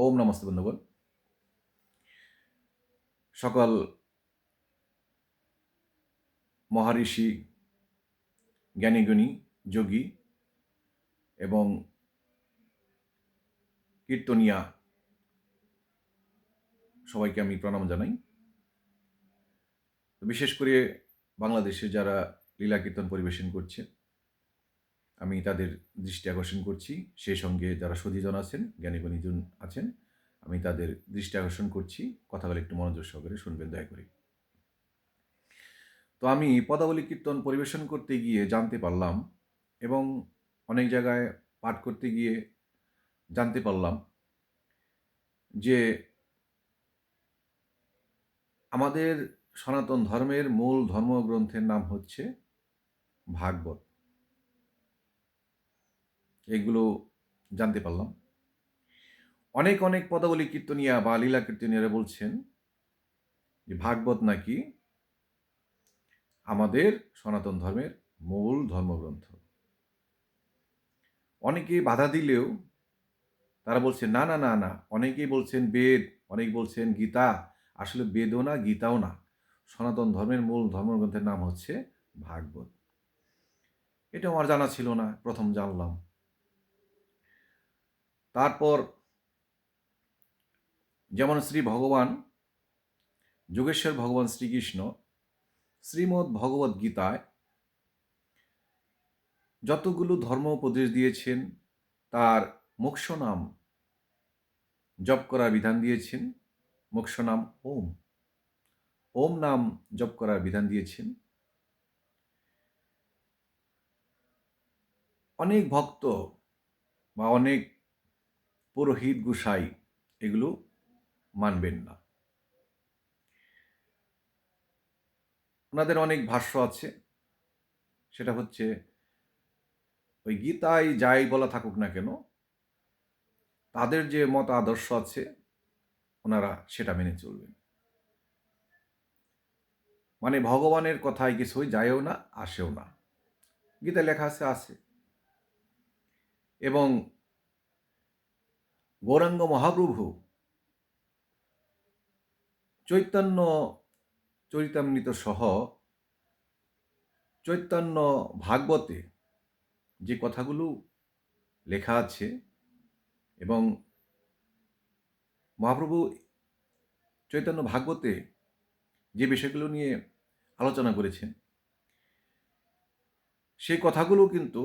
ওম নমস্তে বন্ধুগণ। সকল মহারিষি জ্ঞানীগুণী, যোগী এবং কীর্তনিয়া সবাইকে আমি প্রণাম জানাই। বিশেষ করে বাংলাদেশে যারা লীলা কীর্তন পরিবেশন করছে আমি তাদের দৃষ্টি আকর্ষণ করছি। সেই সঙ্গে যারা সতীজন আছেন জ্ঞানীগুণীজন আছেন, আমি তাদের দৃষ্টি আকর্ষণ করছি। কথাগুলো একটু মনোযোগ সহকারে শুনবেন, দয়া করে। তো আমি পদাবলী কীর্তন পরিবেশন করতে গিয়ে জানতে পারলাম এবং অনেক জায়গায় পাঠ করতে গিয়ে জানতে পারলাম যে আমাদের সনাতন ধর্মের মূল ধর্মগ্রন্থের নাম হচ্ছে ভাগবত। এগুলো জানতে পারলাম। অনেক অনেক পদাবলী কীর্তনিয়া বা লীলা কীর্তনিয়ারা বলছেন যে ভাগবত নাকি আমাদের সনাতন ধর্মের মূল ধর্মগ্রন্থ। অনেকে বাধা দিলেও তারা বলছে না না না না। অনেকেই বলছেন, বেদ। অনেক বলছেন, গীতা। আসলে বেদও না, গীতাও না। সনাতন ধর্মের মূল ধর্মগ্রন্থের নাম হচ্ছে ভাগবত। এটা আমার জানা ছিল না, প্রথম জানলাম। তারপর যেমন শ্রী ভগবান, যোগেশ্বর ভগবান শ্রীকৃষ্ণ, শ্রীমদ্ ভগবত গীতায় যতগুলো ধর্ম উপদেশ দিয়েছেন, তার মোক্ষ নাম জপ করার বিধান দিয়েছেন মোক্ষ নাম ওম। ওম নাম জপ করার বিধান দিয়েছেন। অনেক ভক্ত বা অনেক পুরোহিত গুসাই এগুলো মানবেন না। ওনাদের অনেক ভাষ্য আছে। সেটা হচ্ছে, ওই গীতায় যাই বলা থাকুক না কেন, তাদের যে মত আদর্শ আছে, ওনারা সেটা মেনে চলবেন। মানে ভগবানের কথায় কিছুই যায়ও না, আসেও না। গীতা লেখা আছে আছে। এবং গৌরাঙ্গ মহাপ্রভু চৈতন্য চরিতামৃত সহ চৈতন্য ভাগবতে যে কথাগুলো লেখা আছে এবং মহাপ্রভু চৈতন্য ভাগবতে যে বিষয়গুলো নিয়ে আলোচনা করেছেন সেই কথাগুলো কিন্তু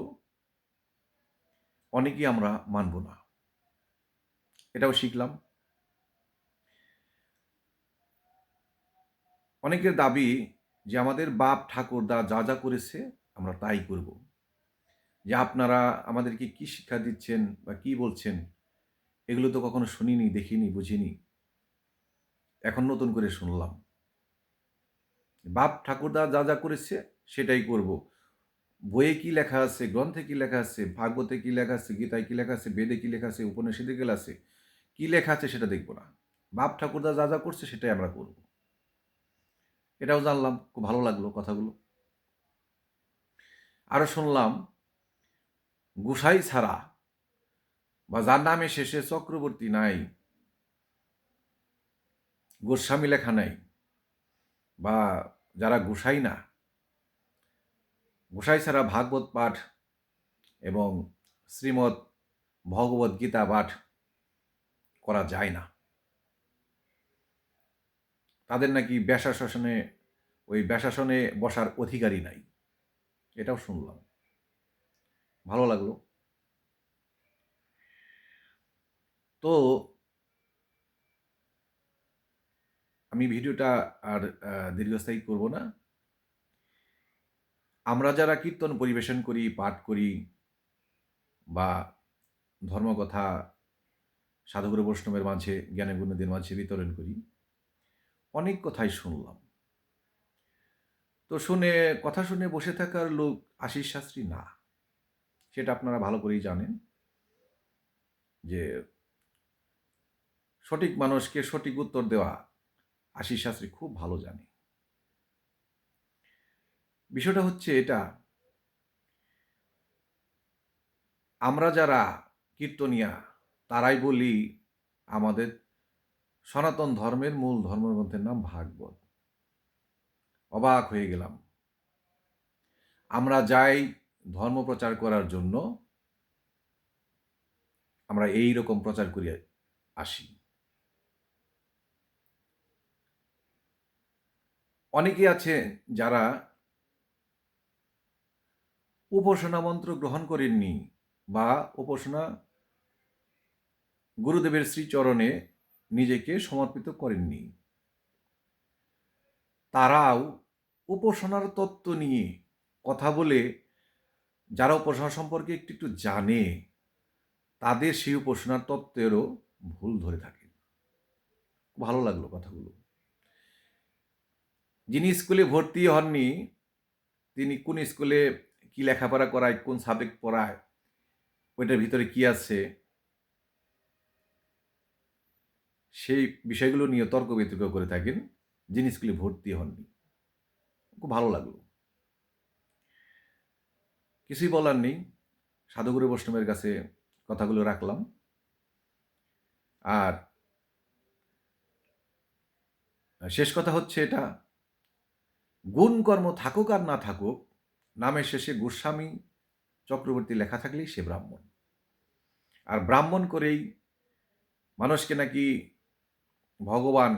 অনেকেই আমরা মানব না। এটাও শিখলাম। অনেকের দাবি যে আমাদের বাপ ঠাকুরদা যা যা করেছে আমরা তাই করব। যে আপনারা আমাদেরকে কি শিক্ষা দিচ্ছেন বা কি বলছেন, এগুলো তো কখনো শুনিনি, দেখিনি, বুঝিনি। এখন নতুন করে শুনলাম। বাপ ঠাকুরদা যা যা করেছে সেটাই করব। বইয়ে কি লেখা আছে, গ্রন্থে কি লেখা আছে, ভাগবতে কি লেখা আছে, গীতায় কি লেখা আছে, বেদে কি লেখা আছে, উপনিষদে গেলে আছে কি লেখা আছে সেটা দেখব না। বাপ ঠাকুরদা যা যা করছে সেটাই আমরা করব। এটাও জানলাম, খুব ভালো লাগল কথাগুলো। আরও শুনলাম, গুসাই ছাড়া বা যার নামে শেষে চক্রবর্তী নাই, গোস্বামী লেখা নাই, বা যারা গোসাই না, গোসাই ছাড়া ভাগবত পাঠ এবং শ্রীমৎ ভগবদ্গীতা পাঠ করা যায় না। তাদের নাকি ব্যাসাসনে ওই ব্যাসাসনে বসার অধিকারই নাই। এটাও শুনলাম। ভালো লাগল। তো আমি ভিডিওটা আর দীর্ঘস্থায়ী করব না। আমরা যারা কীর্তন পরিবেশন করি, পাঠ করি বা ধর্মকথা সাধুগুরু বৈষ্ণবের মাঝে জ্ঞানগুণীদের মাঝে বিতরণ করি। অনেক কথাই শুনলাম। তো শুনে, কথা শুনে বসে থাকার লোক আশিস শাস্ত্রী না। সেটা আপনারা ভালো করেই জানেন যে, সঠিক মানুষকে সঠিক উত্তর দেওয়া আশিস শাস্ত্রী খুব ভালো জানে। বিষয়টা হচ্ছে এটা, আমরা যারা কীর্তনিয়া তারাই বলি আমাদের সনাতন ধর্মের মূল ধর্মগ্রন্থের নাম ভাগবত। অবাক হয়ে গেলাম। আমরা যাই ধর্ম প্রচার করার জন্য, আমরা এই রকম প্রচার করিয়া আসি। অনেকে আছে যারা উপাসনা মন্ত্র গ্রহণ করেননি বা উপাসনা গুরুদেবের শ্রীচরণে নিজেকে সমর্পিত করেননি। তারাও উপাসনার তত্ত্ব নিয়ে কথা বলে, যারা উপাসনা সম্পর্কে একটু একটু জানে, তাদের সেই উপাসনার তত্ত্বেরও ভুল ধরে থাকে। ভালো লাগল কথাগুলো। যিনি স্কুলে ভর্তি হননি, তিনি কোন স্কুলে কি লেখাপড়া করায়, কোন সাবজেক্ট পড়ায়, ওইটার ভিতরে কি আছে? সেই বিষয়গুলো নিয়ে তর্ক বিতর্ক করে থাকেন, যিনি স্কুলে ভর্তি হননি। খুব ভালো লাগল। কিছুই বলার নেই। সাধুগুরু বৈষ্ণবের কাছে কথাগুলো রাখলাম। আর শেষ কথা হচ্ছে এটা, গুণ কর্ম থাকুক আর না থাকুক, নামের শেষে গোস্বামী চক্রবর্তী লেখা থাকলেই সে ব্রাহ্মণ। আর ব্রাহ্মণ করেই মানুষকে নাকি ভগবান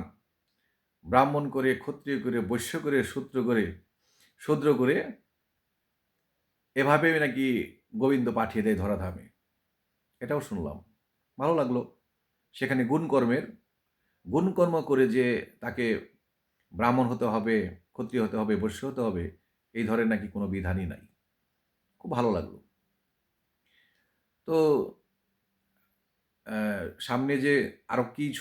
ব্রাহ্মণ করে, ক্ষত্রিয় করে, বৈশ্য করে, শূদ্র করে শূদ্র করে এভাবে নাকি গোবিন্দ পাঠিয়ে দেয় ধরাধামে। এটাও শুনলাম। ভালো লাগল। সেখানে গুণকর্মের গুণকর্ম করে যে তাকে ব্রাহ্মণ হতে হবে, ক্ষত্রিয় হতে হবে, বৈশ্য হতে হবে, এই ধরনের নাকি কোনো বিধানই নাই। খুব ভালো লাগল। তো সামনে যে আরও কি